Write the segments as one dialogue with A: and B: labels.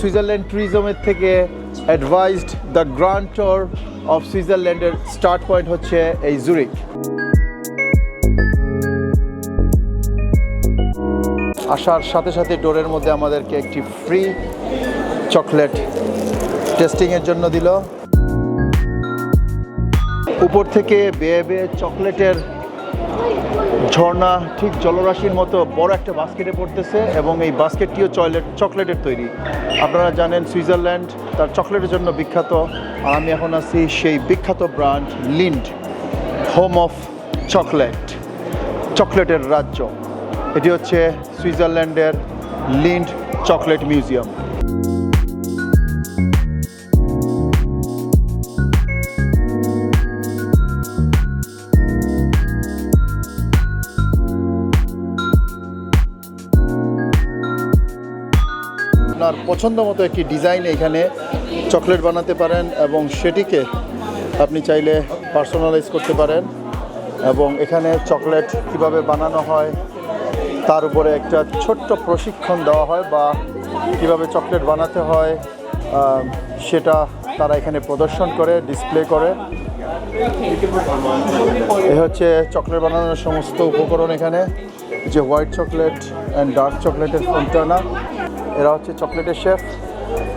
A: Switzerland ট্যুরিজমের থেকে advised the grand tour of সুইজারল্যান্ডের স্টার্ট পয়েন্ট হচ্ছে এই জুরিক আসার সাথে সাথে ডোরের মধ্যে আমাদেরকে একটি ফ্রি চকলেট টেস্টিংয়ের জন্য দিল। উপর থেকে বেয়ে বেয়ে চকলেটের ঝর্ণা ঠিক জলরাশির মতো বড় একটা বাস্কেটে পড়তেছে এবং এই বাস্কেটটিও চয়লেট, চকলেটের তৈরি। আপনারা জানেন সুইজারল্যান্ড, তার চকলেটের জন্য বিখ্যাত। আর আমি এখন আছি সেই বিখ্যাত brand Lindt, home of chocolate, চকলেটের রাজ্য। এটি হচ্ছে সুইজারল্যান্ডের লিন্ড চকলেট মিউজিয়াম। পছন্দ মতো একটি ডিজাইন এখানে চকলেট বানাতে পারেন এবং সেটিকে আপনি চাইলে পার্সোনালাইজ করতে পারেন এবং এখানে চকলেট কীভাবে বানানো হয়, তার উপরে একটা ছোট্ট প্রশিক্ষণ দেওয়া হয় বা কীভাবে চকলেট বানাতে হয় সেটা তারা এখানে প্রদর্শন করে ডিসপ্লে করে। এ হচ্ছে চকলেট বানানোর সমস্ত উপকরণ এখানে। যে হোয়াইট চকলেট অ্যান্ড ডার্ক চকলেটের ফোনটানা এরা হচ্ছে চকলেটের শেফ।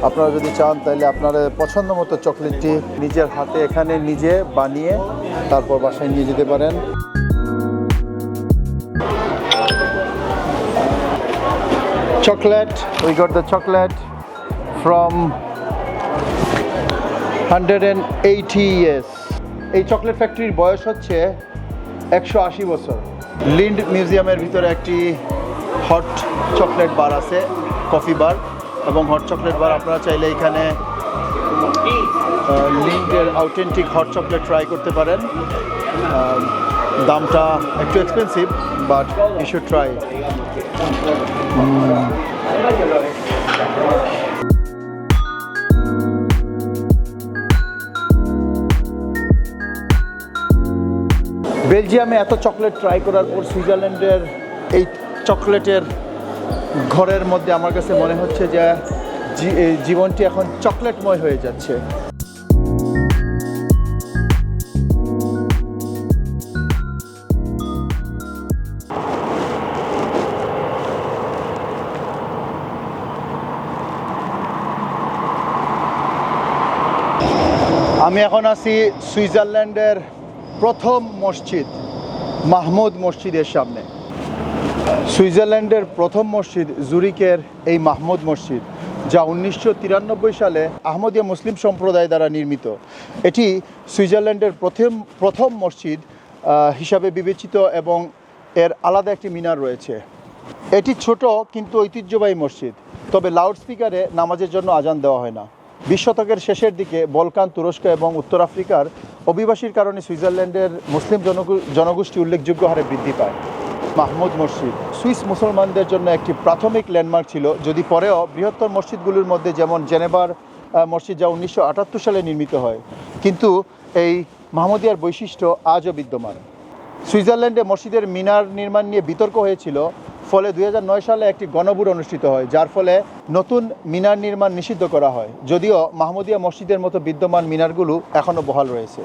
A: আপনারা যদি চান তাহলে আপনাদের পছন্দ মতো চকলেটটি নিজের হাতে এখানে নিজে বানিয়ে তারপর বাসায় নিয়ে যেতে পারেন। chocolate we got the chocolate from 180 years এই চকলেট ফ্যাক্টরির বয়স হচ্ছে একশো আশি বছর। লিন্ড মিউজিয়ামের ভিতরে একটি হট চকলেট বার আছে। কফি বার এবং হট চকলেট বার আপনারা চাইলে এখানে লিঙ্কের অথেন্টিক হট চকলেট ট্রাই করতে পারেন। দামটা একটু expensive but you should try বেলজিয়ামে এত চকলেট ট্রাই করার পর সুইজারল্যান্ডের এই চকলেটের ঘরের মধ্যে আমার কাছে মনে হচ্ছে যে জীবনটি এখন চকলেটময় হয়ে যাচ্ছে। আমি এখন আছি সুইজারল্যান্ডের প্রথম মসজিদ, মাহমুদ মসজিদের সামনে। সুইজারল্যান্ডের প্রথম মসজিদ জুরিকের এই মাহমুদ মসজিদ, যা উনিশশো তিরানব্বই সালে আহমদিয়া মুসলিম সম্প্রদায় দ্বারা নির্মিত। এটি সুইজারল্যান্ডের প্রথম প্রথম মসজিদ হিসাবে বিবেচিত এবং এর আলাদা একটি মিনার রয়েছে। এটি ছোট কিন্তু ঐতিহ্যবাহী মসজিদ, তবে লাউডস্পিকারে নামাজের জন্য আজান দেওয়া হয় না। বিশ শতকের শেষের দিকে বলকান, তুরস্ক এবং উত্তর আফ্রিকার অভিবাসীর কারণে সুইজারল্যান্ডের মুসলিম জনগো- জনগোষ্ঠী উল্লেখযোগ্য হারে বৃদ্ধি পায়। মাহমুদ মসজিদ। সুইস মুসলমানদের জন্য একটি প্রাথমিক ল্যান্ডমার্ক ছিল যদি পরেও বৃহত্তর মসজিদগুলোর মধ্যে যেমন জেনেভার আহ, মসজিদ যা উনিশশো আটাত্তর সালে নির্মিত হয় কিন্তু এই মাহমুদিয়ার বৈশিষ্ট্য আজও বিদ্যমান। সুইজারল্যান্ডে মসজিদের মিনার নির্মাণ নিয়ে বিতর্ক হয়েছিল ফলে দু হাজার নয় সালে একটি গণভোট অনুষ্ঠিত হয় যার ফলে নতুন মিনার নির্মাণ নিষিদ্ধ করা হয় যদিও মাহমুদিয়া মসজিদের মতো বিদ্যমান মিনারগুলো এখনও বহাল রয়েছে।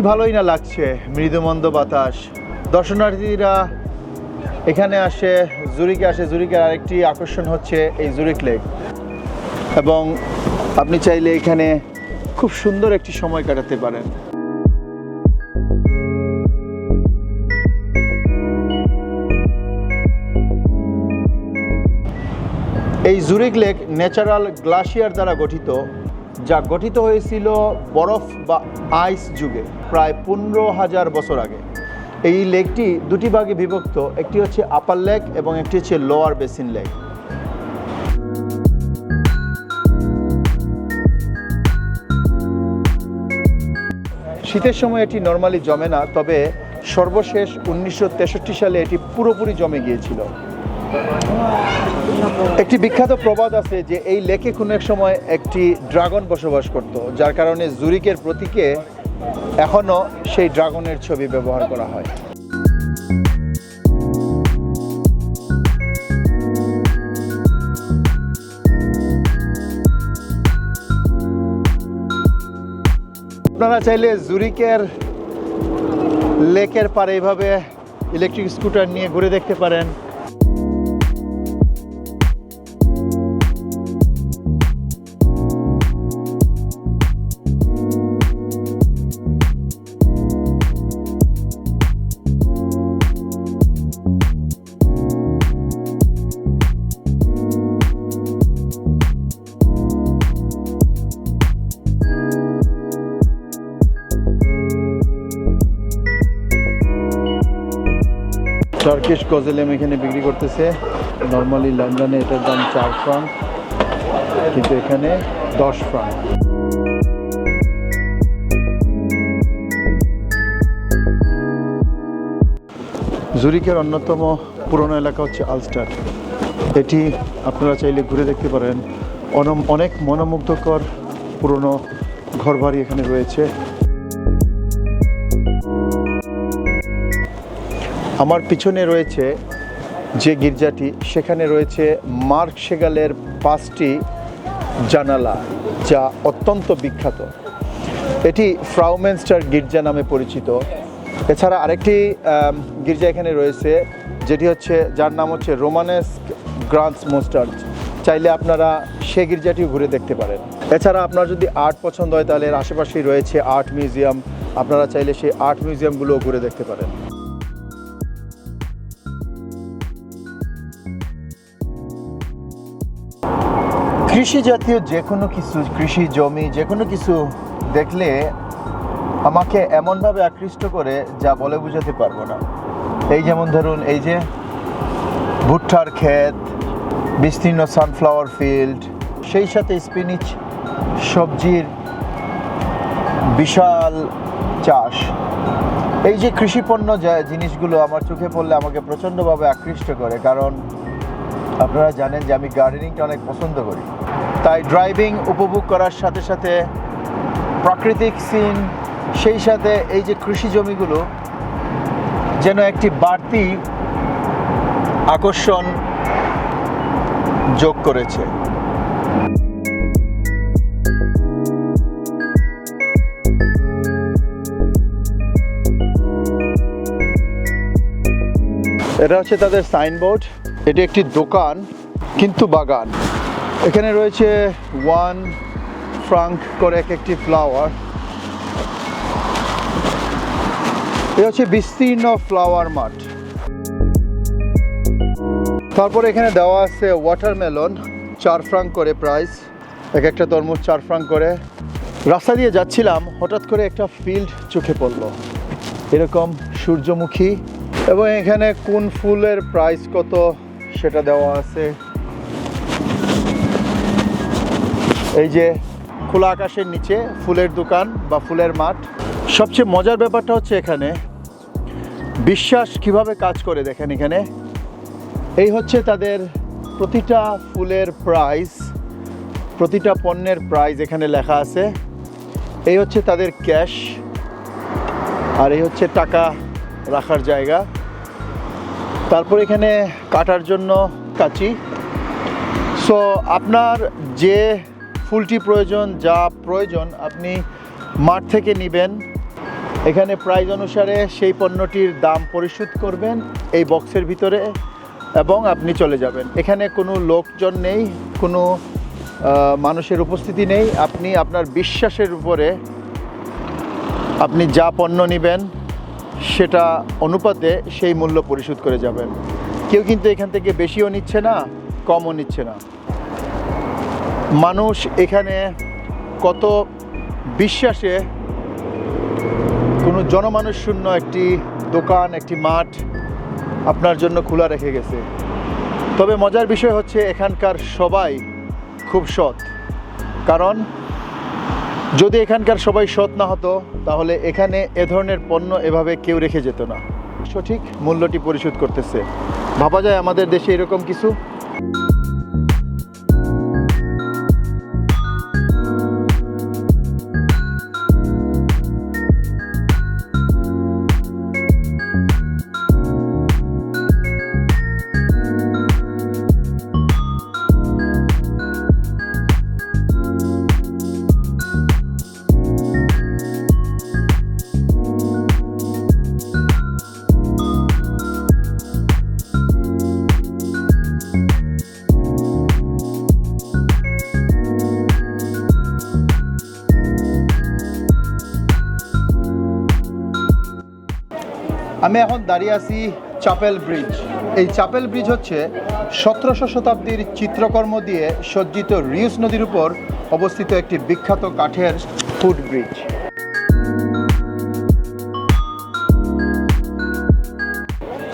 A: কি ভালোই না লাগছে মৃদুমন্দ বাতাস। দর্শনার্থীরা এখানে আসে, জুরিকে আসে জুরিকের আরেকটি আকর্ষণ হচ্ছে এই জুরিক লেক। এবং আপনি চাইলে এখানে খুব সুন্দর একটি সময় কাটাতে পারেন। এই জুরিক লেক ন্যাচারাল গ্লাসিয়ার দ্বারা গঠিত। যা গঠিত হয়েছিল বরফ বা আইস যুগে, প্রায় পনেরো হাজার বছর আগে। এই লেকটি দুটি ভাগে বিভক্ত, একটি হচ্ছে আপার লেক এবং একটি হচ্ছে লোয়ার বেসিন লেক শীতের সময় এটি নর্মালি জমে না, তবে সর্বশেষ উনিশশো তেষট্টি সালে এটি পুরোপুরি জমে গিয়েছিল। একটি বিখ্যাত প্রবাদ আছে যে এই লেকে কোনো এক সময় একটি ড্রাগন বসবাস করত, যার কারণে জুরিকের প্রতীকে এখনও সেই ড্রাগনের ছবি ব্যবহার করা হয়। আপনারা চাইলে জুরিকের লেকের পারে এইভাবে ইলেকট্রিক স্কুটার নিয়ে ঘুরে দেখতে পারেন। টার্কিশ গজেলেম এখানে বিক্রি করতেছে। নর্মালি লন্ডনে এটার দাম চার ফ্রাঙ্ক কিন্তু এখানে দশ ফ্রাঙ্ক জুরিকের অন্যতম পুরনো এলাকা হচ্ছে আলস্টার। এটি আপনারা চাইলে ঘুরে দেখতে পারেন। অনম- অনেক মনোমুগ্ধকর পুরনো ঘরবাড়ি এখানে রয়েছে। আমার পিছনে রয়েছে যে গির্জাটি, সেখানে রয়েছে মার্ক সেগালের পাঁচটি জানালা, যা অত্যন্ত বিখ্যাত। এটি ফ্রাউমেনস্টার গির্জা নামে পরিচিত। এছাড়া আরেকটি গির্জা এখানে রয়েছে, যেটি হচ্ছে, যার নাম হচ্ছে রোমানেস গ্রান্স মোস্টার্চ চাইলে আপনারা সে গির্জাটিও ঘুরে দেখতে পারেন। এছাড়া আপনার যদি আর্ট পছন্দ হয়, তাহলে এর আশেপাশেই রয়েছে আর্ট মিউজিয়াম। আপনারা চাইলে সেই আর্ট মিউজিয়ামগুলোও ঘুরে দেখতে পারেন। কৃষি জাতীয় যে কোনো কিছু, কৃষি জমি যে কোনো কিছু দেখলে আমাকে এমনভাবে আকৃষ্ট করে যা বলে বোঝাতে পারব না। এই যেমন ধরুন, এই যে ভুট্টার ক্ষেত, বিস্তীর্ণ সানফ্লাওয়ার ফিল্ড সেই সাথে স্পিনিচ সবজির বিশাল চাষ। এই যে কৃষিপণ্য যা, জিনিসগুলো আমার চোখে পড়লে আমাকে প্রচণ্ডভাবে আকৃষ্ট করে, কারণ আপনারা জানেন যে আমি গার্ডেনিংটা অনেক পছন্দ করি। তাই ড্রাইভিং উপভোগ করার সাথে সাথে প্রাকৃতিক সিন, সেই সাথে এই যে কৃষি জমিগুলো, যেন একটি বাড়তি আকর্ষণ যোগ করেছে। এটা হচ্ছে তাদের সাইনবোর্ড। এটি একটি দোকান, কিন্তু বাগান। এখানে রয়েছে ওয়ান ফ্রাঙ্ক করে এক একটি ফ্লাওয়ার। এ হচ্ছে বিস্তীর্ণ ফ্লাওয়ার মাঠ। তারপরে এখানে দেওয়া আছে ওয়াটারমেলন চার ফ্রাঙ্ক করে প্রাইস এক একটা তরমুজ চার ফ্রাঙ্ক করে। রাস্তা দিয়ে যাচ্ছিলাম, হঠাৎ করে একটা ফিল্ড চোখে পড়ল। এরকম সূর্যমুখী। এবং এখানে কোন ফুলের প্রাইস কত? সেটা দেওয়া আছে। এই যে খোলা আকাশের নিচে ফুলের দোকান বা ফুলের মাঠ। সবচেয়ে মজার ব্যাপারটা হচ্ছে এখানে বিশ্বাস কীভাবে কাজ করে দেখেন এখানে। এই হচ্ছে তাদের প্রতিটা ফুলের প্রাইস প্রতিটা পণ্যের প্রাইস এখানে লেখা আছে। এই হচ্ছে তাদের ক্যাশ আর এই হচ্ছে টাকা রাখার জায়গা। তারপর এখানে কাটার জন্য কাচি। সো আপনার যে ফুলটি প্রয়োজন, যা প্রয়োজন, আপনি মাঠ থেকে নেবেন। এখানে প্রাইস অনুসারে সেই পণ্যটির দাম পরিশোধ করবেন এই বক্সের ভিতরে এবং আপনি চলে যাবেন। এখানে কোনো লোকজন নেই, কোনো মানুষের উপস্থিতি নেই। আপনি আপনার বিশ্বাসের উপরে আপনি যা পণ্য নেবেন সেটা অনুপাতে সেই মূল্য পরিশোধ করে যাবেন। কেউ কিন্তু এখান থেকে বেশিও নিচ্ছে না, কমও নিচ্ছে না। মানুষ এখানে কত বিশ্বাসে কোনো জনমানুষ শূন্য একটি দোকান, একটি মাঠ আপনার জন্য খোলা রেখে গেছে। তবে মজার বিষয় হচ্ছে এখানকার সবাই খুব সৎ। কারণ যদি এখানকার সবাই সৎ না হতো, তাহলে এখানে এ ধরনের পণ্য এভাবে কেউ রেখে যেত না। সঠিক মূল্যটি পরিশোধ করতেছে। ভাবা যায় আমাদের দেশে এরকম কিছু? আমি এখন দাঁড়িয়ে আছি চাপেল ব্রিজ এই চাপেল ব্রিজ হচ্ছে সতেরোশো শতাব্দীর চিত্রকর্ম দিয়ে সজ্জিত রিউস নদীর উপর অবস্থিত একটি বিখ্যাত কাঠের ফুট ব্রিজ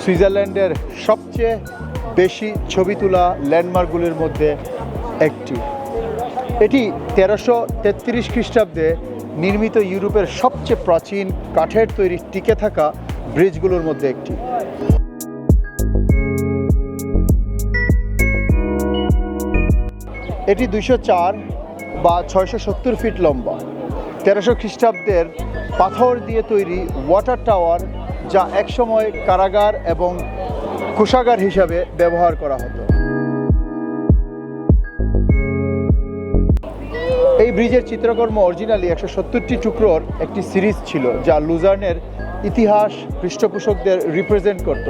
A: সুইজারল্যান্ডের সবচেয়ে বেশি ছবি তোলা ল্যান্ডমার্কগুলির মধ্যে একটি। এটি তেরোশো তেত্রিশ খ্রিস্টাব্দে নির্মিত ইউরোপের সবচেয়ে প্রাচীন কাঠের তৈরি টিকে থাকা ব্রিজগুলোর মধ্যে একটি। এটি দুইশো চার বা ছয়শো সত্তর ফিট লম্বা। তেরোশো খ্রিস্টাব্দের পাথর দিয়ে তৈরি ওয়াটার টাওয়ার যা একসময় কারাগার এবং কোষাগার হিসাবে ব্যবহার করা হতো। এই ব্রিজের চিত্রকর্ম অরিজিনালি একশো সত্তরটি টুকরোর একটি সিরিজ ছিল, যা লুজার্নের ইতিহাস পৃষ্ঠপোষকদের রিপ্রেজেন্ট করত।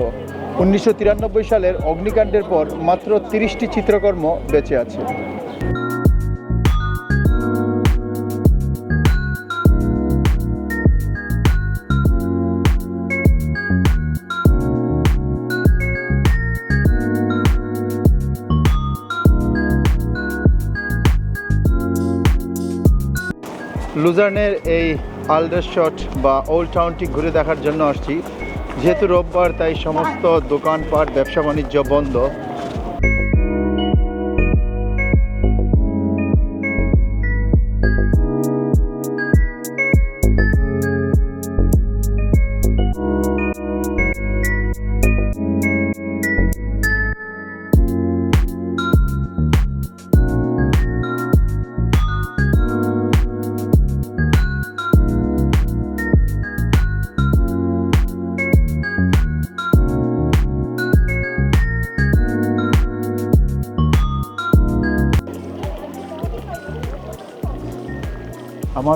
A: উনিশশো তিরানব্বই সালের অগ্নিকাণ্ডের পর মাত্র তিরিশটি চিত্রকর্ম বেঁচে আছে। লুজার্নের এই আলডারশট বা ওল্ড টাউনটি ঘুরে দেখার জন্য আসছি। যেহেতু রোববার, তাই সমস্ত দোকানপাট ব্যবসা বাণিজ্য বন্ধ।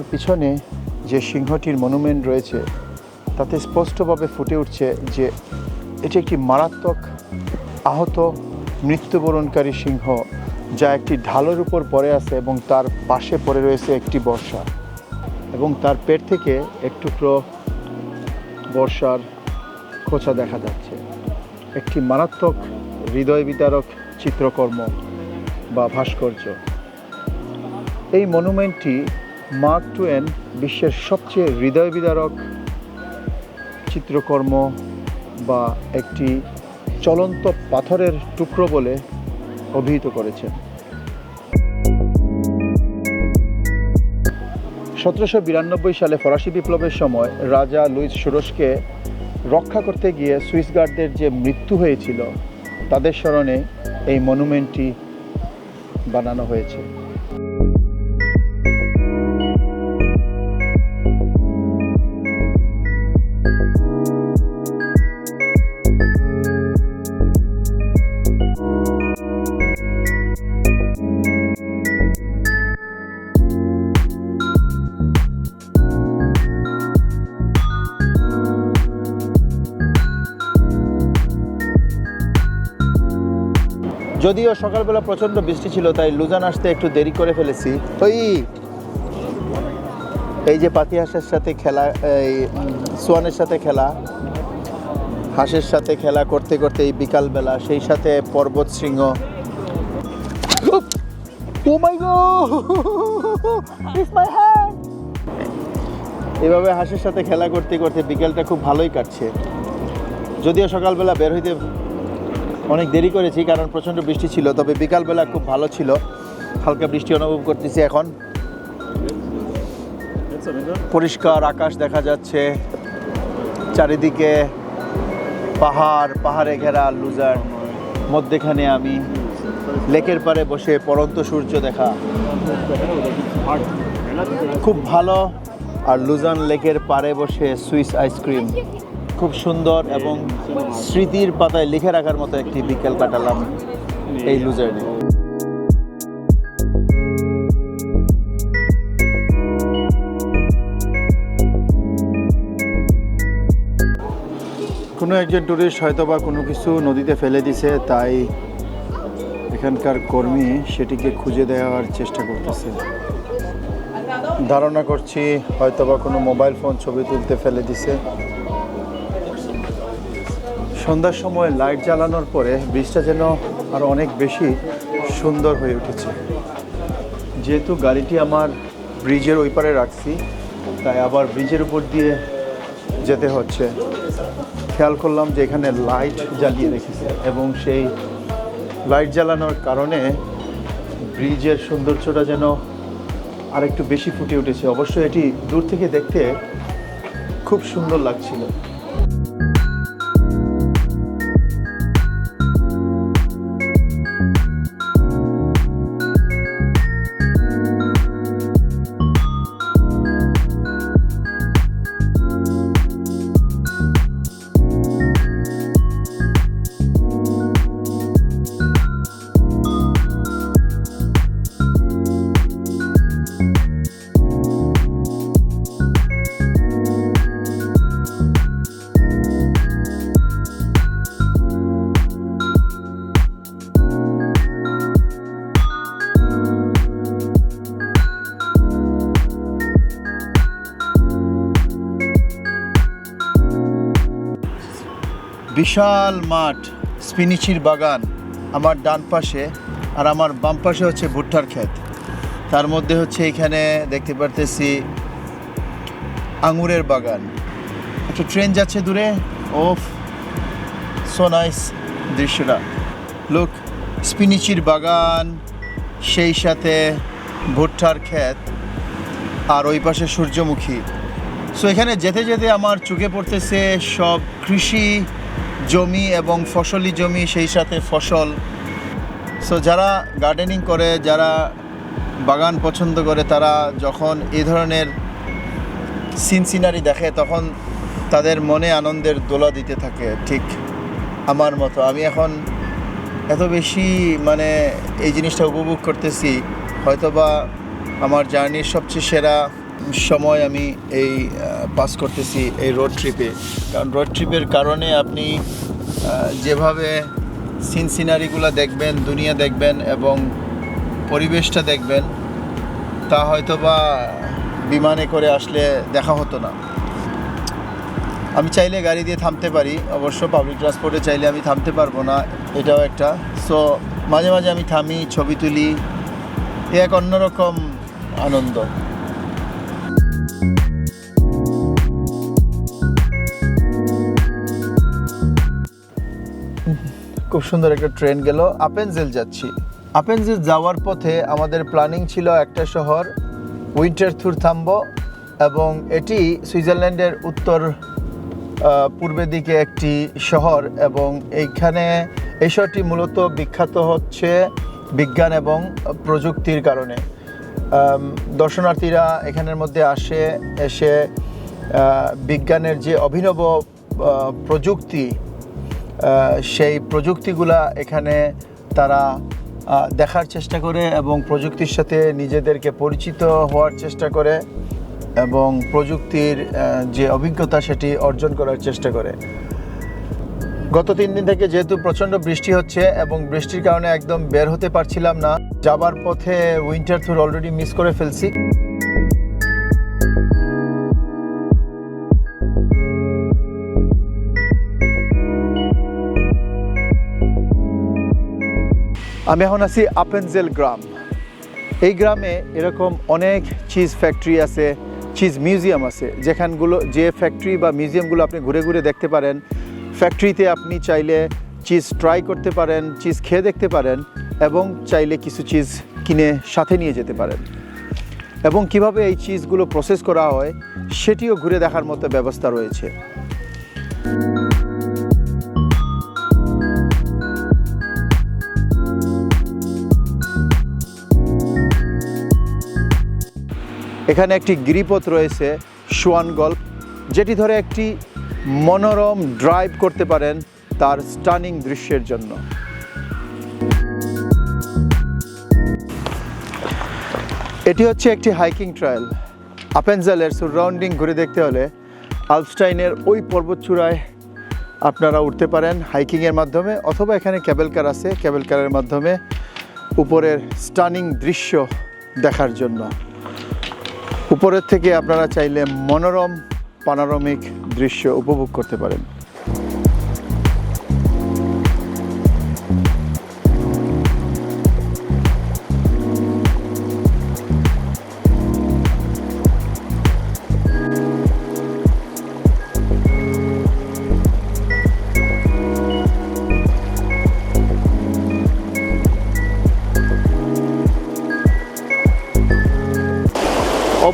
A: আমার পিছনে যে সিংহটির মনুমেন্ট রয়েছে, তাতে স্পষ্টভাবে ফুটে উঠছে যে এটি একটি মারাত্মক আহত মৃত্যুবরণকারী সিংহ, যা একটি ঢালের উপর পড়ে আছে এবং তার পাশে পড়ে রয়েছে একটি বর্ষা এবং তার পেট থেকে এক টুকরো বর্ষার খোঁচা দেখা যাচ্ছে। একটি মারাত্মক হৃদয় বিতারক চিত্রকর্ম বা ভাস্কর্য। এই মনুমেন্টটি মার্ক টুয়েন বিশ্বের সবচেয়ে হৃদয় বিদারক চিত্রকর্ম বা একটি চলন্ত পাথরের টুকরো বলে অভিহিত করেছেন। সতেরোশো বিরানব্বই সালে ফরাসি বিপ্লবের সময় রাজা লুইস সুরসকে রক্ষা করতে গিয়ে সুইস গার্ডদের যে মৃত্যু হয়েছিল, তাদের স্মরণে এই মনুমেন্টটি বানানো হয়েছে। যদিও সকালবেলা প্রচণ্ড বৃষ্টি ছিল, তাই লুজান আসতে একটু দেরি করে ফেলেছি। ওই, এই যে পাতি হাঁসের সাথে খেলা, এই, সোয়ানের সাথে খেলা, হাঁসের সাথে খেলা করতে করতে এই বিকালবেলা, সেই সাথে পর্বত মাই হ্যান্ড এভাবে হাঁসের সাথে খেলা করতে করতে বিকেলটা খুব ভালোই কাটছে। যদিও সকালবেলা বের হইতে অনেক দেরি করেছি কারণ প্রচণ্ড বৃষ্টি ছিল, তবে বিকালবেলা খুব ভালো ছিল। হালকা বৃষ্টি অনুভব করতেছি এখন। পরিষ্কার আকাশ দেখা যাচ্ছে। চারিদিকে পাহাড়, পাহাড়ে ঘেরা লুজার, মধ্যেখানে আমি লেকের পারে বসে পরন্ত সূর্য দেখা। খুব ভালো। আর লুজান লেকের পারে বসে সুইস আইসক্রিম। খুব সুন্দর এবং স্মৃতির পাতায় লিখে রাখার মতো একটি বিকেল কাটালাম এই লুজার্নে কোনো একজন টুরিস্ট হয়তো বা কোনো কিছু নদীতে ফেলে দিছে, তাই এখানকার কর্মী সেটিকে খুঁজে দেওয়ার চেষ্টা করতেছে। ধারণা করছি হয়তো বা কোনো মোবাইল ফোন ছবি তুলতে ফেলে দিছে। সন্ধ্যার সময় লাইট জ্বালানোর পরে ব্রিজটা যেন আরও অনেক বেশি সুন্দর হয়ে উঠেছে। যেহেতু গাড়িটি আমার ব্রিজের ওই পারে রাখছি, তাই আবার ব্রিজের উপর দিয়ে যেতে হচ্ছে। খেয়াল করলাম যে এখানে লাইট জ্বালিয়ে রেখেছে এবং সেই লাইট জ্বালানোর কারণে ব্রিজের সৌন্দর্যটা যেন আরেকটু বেশি ফুটে উঠেছে। অবশ্য এটি দূর থেকে দেখতে খুব সুন্দর লাগছিল। বিশাল মাঠ, স্পিনিচির বাগান আমার ডান পাশে আর আমার বাম পাশে হচ্ছে ভুট্টার ক্ষেত। তার মধ্যে হচ্ছে এখানে দেখতে পারতেছি আঙুরের বাগান। একটা ট্রেন যাচ্ছে দূরে। ওফ সো নাইস দৃশ্যটা। লোক স্পিনিচির বাগান, সেই সাথে ভুট্টার ক্ষেত আর ওই পাশে সূর্যমুখী। সো এখানে যেতে যেতে আমার চোখে পড়তেছে সব কৃষি জমি এবং ফসলি জমি, সেই সাথে ফসল। সো যারা গার্ডেনিং করে, যারা বাগান পছন্দ করে, তারা যখন এই ধরনের সিন সিনারি দেখে, তখন তাদের মনে আনন্দের দোলা দিতে থাকে, ঠিক আমার মতো। আমি এখন এত বেশি মানে এই জিনিসটা উপভোগ করতেছি, হয়তোবা আমার জার্নির সবচেয়ে সেরা সময় আমি এই পাস করতেছি এই রোড ট্রিপে কারণ রোড ট্রিপের কারণে আপনি যেভাবে সিন সিনারিগুলো দেখবেন, দুনিয়া দেখবেন এবং পরিবেশটা দেখবেন, তা হয়তো বা বিমানে করে আসলে দেখা হতো না। আমি চাইলে গাড়ি দিয়ে থামতে পারি, অবশ্য পাবলিক ট্রান্সপোর্টে চাইলে আমি থামতে পারব না, এটাও একটা। সো মাঝে মাঝে আমি থামি, ছবি তুলি, এ এক অন্যরকম আনন্দ। খুব সুন্দর একটা ট্রেন গেল। আপেনজেল যাচ্ছি। আপেনজেল যাওয়ার পথে আমাদের প্ল্যানিং ছিল একটা শহর উইন্টার থুর থামবো এবং এটি সুইজারল্যান্ডের উত্তর পূর্বের দিকে একটি শহর এবং এইখানে এই শহরটি মূলত বিখ্যাত হচ্ছে বিজ্ঞান এবং প্রযুক্তির কারণে। দর্শনার্থীরা এখানের মধ্যে আসে, এসে বিজ্ঞানের যে অভিনব প্রযুক্তি সেই প্রযুক্তিগুলা এখানে তারা দেখার চেষ্টা করে এবং প্রযুক্তির সাথে নিজেদেরকে পরিচিত হওয়ার চেষ্টা করে এবং প্রযুক্তির যে অভিজ্ঞতা সেটি অর্জন করার চেষ্টা করে। গত তিন দিন থেকে যেহেতু প্রচণ্ড বৃষ্টি হচ্ছে এবং বৃষ্টির কারণে একদম বের হতে পারছিলাম না, যাবার পথে উইন্টার থ্যুর অলরেডি মিস করে ফেলছি। আমি এখন আছি আপেনজেল গ্রাম। এই গ্রামে এরকম অনেক চিজ ফ্যাক্টরি আছে চিজ মিউজিয়াম আছে, যেখানগুলো যে ফ্যাক্টরি বা মিউজিয়ামগুলো আপনি ঘুরে ঘুরে দেখতে পারেন ফ্যাক্টরিতে আপনি চাইলে চিজ ট্রাই করতে পারেন চিজ খেয়ে দেখতে পারেন এবং চাইলে কিছু চিজ কিনে সাথে নিয়ে যেতে পারেন। এবং কীভাবে এই চিজগুলো প্রসেস করা হয়, সেটিও ঘুরে দেখার মতো ব্যবস্থা রয়েছে। এখানে একটি গিরিপথ রয়েছে, সোয়ান গল্ফ, যেটি ধরে একটি মনোরম ড্রাইভ করতে পারেন তার স্টানিং দৃশ্যের জন্য। এটি হচ্ছে একটি হাইকিং ট্রায়াল আপেনজালের সারাউন্ডিং ঘুরে দেখতে হলে আলস্টাইনের ওই পর্বতচূড়ায় আপনারা উঠতে পারেন হাইকিংয়ের মাধ্যমে, অথবা এখানে ক্যাবেল কার আছে, ক্যাবেল কারের মাধ্যমে উপরের স্টানিং দৃশ্য দেখার জন্য। উপরের থেকে আপনারা চাইলে মনোরম পানারমিক দৃশ্য উপভোগ করতে পারেন।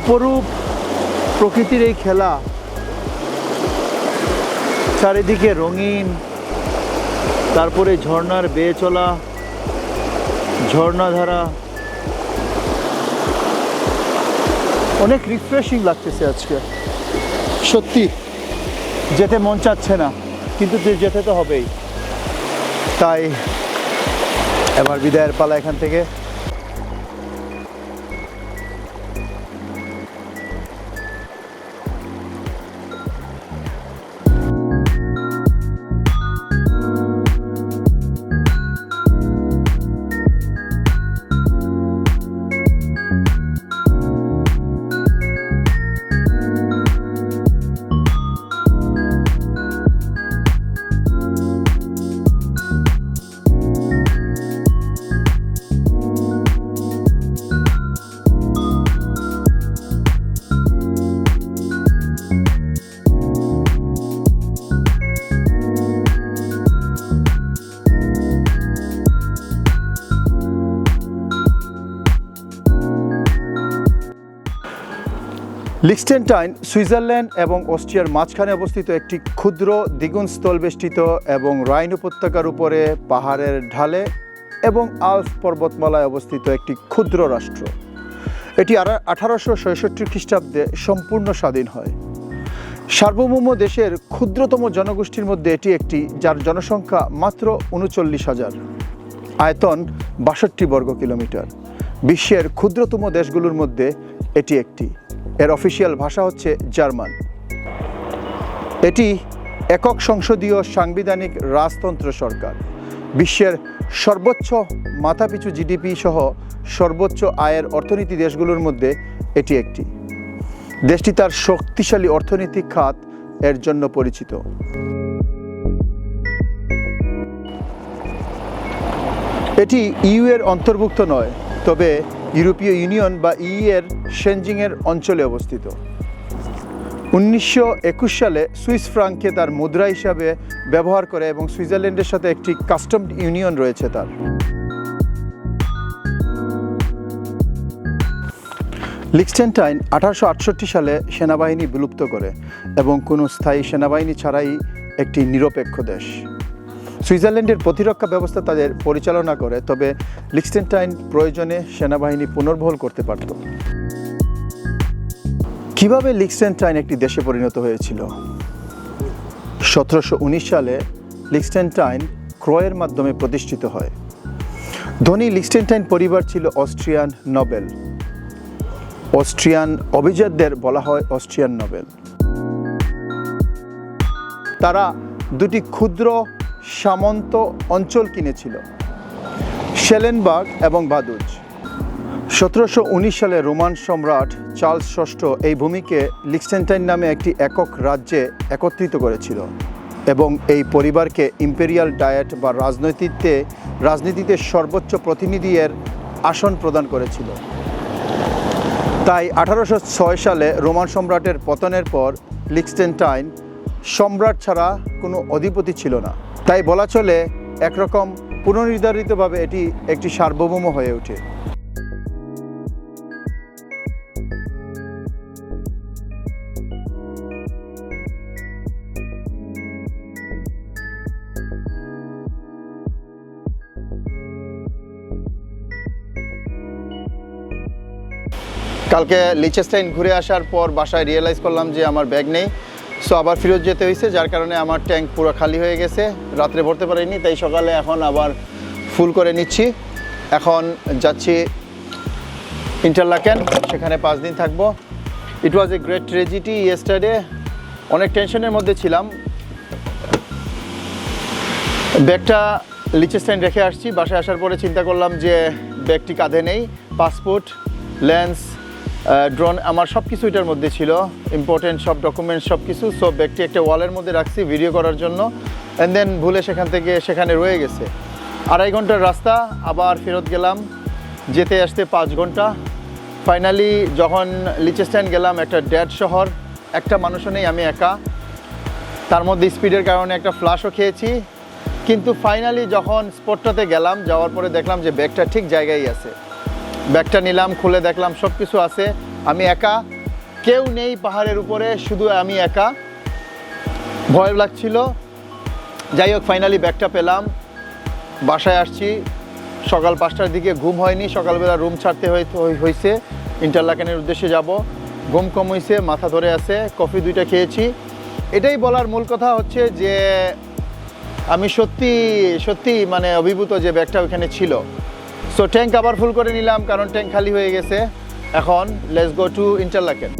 A: অপরূপ প্রকৃতির এই খেলা। চারিদিকে রঙিন, তারপরে ঝর্ণার বেয়ে চলা ঝর্ণাধারা অনেক রিফ্রেশিং লাগতেছে আজকে। সত্যি, যেতে মন চাচ্ছে না, কিন্তু যেতে তো হবেই। তাই, এবার বিদায়ের পালা এখান থেকে। লিক্সটেনটাইন, সুইজারল্যান্ড এবং অস্ট্রিয়ার মাঝখানে অবস্থিত একটি ক্ষুদ্র দ্বিগুণ স্থলবেষ্টিত এবং রাইন উপত্যকার উপরে পাহাড়ের ঢালে এবং আলস পর্বতমালায় অবস্থিত একটি ক্ষুদ্র রাষ্ট্র। এটি আঠারোশো ছয়ষট্টি খ্রিস্টাব্দে সম্পূর্ণ স্বাধীন হয়। সার্বভৌম দেশের ক্ষুদ্রতম জনগোষ্ঠীর মধ্যে এটি একটি, যার জনসংখ্যা মাত্র উনচল্লিশ হাজার। আয়তন বাষট্টি বর্গ কিলোমিটার বিশ্বের ক্ষুদ্রতম দেশগুলোর মধ্যে এটি একটি। এর অফিসিয়াল ভাষা হচ্ছে জার্মান। এটি একক সংসদীয় সাংবিধানিক রাজতন্ত্র সরকার। বিশ্বের সর্বোচ্চ মাথাপিছু জিডিপি সহ সর্বোচ্চ আয়ের অর্থনীতি দেশগুলোর মধ্যে এটি একটি। দেশটি তার শক্তিশালী অর্থনৈতিক খাত এর জন্য পরিচিত। এটি ইউ এর অন্তর্ভুক্ত নয়, তবে ইউরোপীয় ইউনিয়ন বা ই এর সেনজিংয়ের অঞ্চলে অবস্থিত। উনিশশো একুশ সালে সুইস ফ্রাঙ্ককে তার মুদ্রা হিসাবে ব্যবহার করে এবং সুইজারল্যান্ডের সাথে একটি কাস্টম ইউনিয়ন রয়েছে তার। লিক্সটেনটাইন আঠারোশো আটষট্টি সালে সেনাবাহিনী বিলুপ্ত করে এবং কোনো স্থায়ী সেনাবাহিনী ছাড়াই একটি নিরপেক্ষ দেশ। সুইজারল্যান্ডের প্রতিরক্ষা ব্যবস্থা তাদের পরিচালনা করে, তবে লিক্সটেনটাইন প্রয়োজনে সেনাবাহিনী পুনর্বহল করতে পারত। কীভাবে লিক্সটেনটাইন একটি দেশে পরিণত হয়েছিল? সতেরোশো উনিশ সালে লিক্সটেনটাইন ক্রয়ের মাধ্যমে প্রতিষ্ঠিত হয়। ধনী লিক্সটেনটাইন পরিবার ছিল অস্ট্রিয়ান নোবেল। অস্ট্রিয়ান অভিজাতদের বলা হয় অস্ট্রিয়ান নোবেল। তারা দুটি ক্ষুদ্র সামন্ত অঞ্চল কিনেছিল। শেলেনবাগ এবং বাদুজ সতেরোশো উনিশ সালে রোমান সম্রাট চার্লস ষষ্ঠ এই ভূমিকে লিক্সেন্টাইন নামে একটি একক রাজ্যে একত্রিত করেছিল এবং এই পরিবারকে ইম্পেরিয়াল ডায়েট বা রাজনৈতিকতে রাজনীতিতে সর্বোচ্চ প্রতিনিধি এর আসন প্রদান করেছিল। তাই আঠারোশো ছয় সালে রোমান সম্রাটের পতনের পর লিক্সটেনটাইন সম্রাট ছাড়া কোনো অধিপতি ছিল না। তাই বলা চলে, একরকম পুনর্নির্ধারিতভাবে এটি একটি সার্বভৌম হয়ে ওঠে। কালকে লিচেস্টাইন ঘুরে আসার পর বাসায় রিয়েলাইজ করলাম যে আমার ব্যাগ নেই। সো আবার ফেরত যেতে হয়েছে যার কারণে আমার ট্যাঙ্ক পুরো খালি হয়ে গেছে। রাত্রে ভরতে পারিনি, তাই সকালে এখন আবার ফুল করে নিচ্ছি। এখন যাচ্ছি ইন্টারলাকেন সেখানে পাঁচ দিন থাকব। ইট ওয়াজ এ গ্রেট ট্রেজিটি ইয়েস্টারডে অনেক টেনশনের মধ্যে ছিলাম। ব্যাগটা লিচে স্ট্যান্ড রেখে আসছি, বাসায় আসার পরে চিন্তা করলাম যে ব্যাগটি কাঁধে নেই। পাসপোর্ট লেন্স ড্রোন আমার সব কিছু এটার মধ্যে ছিল। ইম্পর্টেন্ট সব ডকুমেন্টস সব কিছু সব ব্যাগটি একটা ওয়ালের মধ্যে রাখছি ভিডিও করার জন্য। অ্যান্ড দেন ভুলে সেখান থেকে সেখানে রয়ে গেছে। আড়াই ঘণ্টার রাস্তা, আবার ফেরত গেলাম। যেতে আসতে পাঁচ ঘণ্টা। ফাইনালি যখন লিচেস্ট্যান্ড গেলাম, একটা ড্যাড শহর। একটা মানুষও নেই, আমি একা। তার মধ্যে স্পিডের কারণে একটা ফ্লাশও খেয়েছি। কিন্তু ফাইনালি যখন স্পটটাতে গেলাম, যাওয়ার পরে দেখলাম যে ব্যাগটা ঠিক জায়গায় আছে। ব্যাগটা নিলাম, খুলে দেখলাম সব কিছু আছে। আমি একা, কেউ নেই পাহাড়ের উপরে, শুধু আমি একা। ভয় লাগছিল। যাই হোক ফাইনালি ব্যাগটা পেলাম। বাসায় আসছি। সকাল পাঁচটার দিকে ঘুম হয়নি, সকালবেলা রুম ছাড়তে হয়েছে ইন্টারলাকেনের উদ্দেশ্যে যাব। ঘুম কম হয়েছে মাথা ধরে আছে, কফি দুইটা খেয়েছি। এটাই বলার মূল কথা হচ্ছে যে, আমি সত্যি সত্যি মানে অভিভূত যে ব্যাগটা ওখানে ছিল। সো ট্যাঙ্ক আবার ফুল করে নিলাম, কারণ ট্যাঙ্ক খালি হয়ে গেছে। এখন লেটস গো টু ইন্টারলাকেন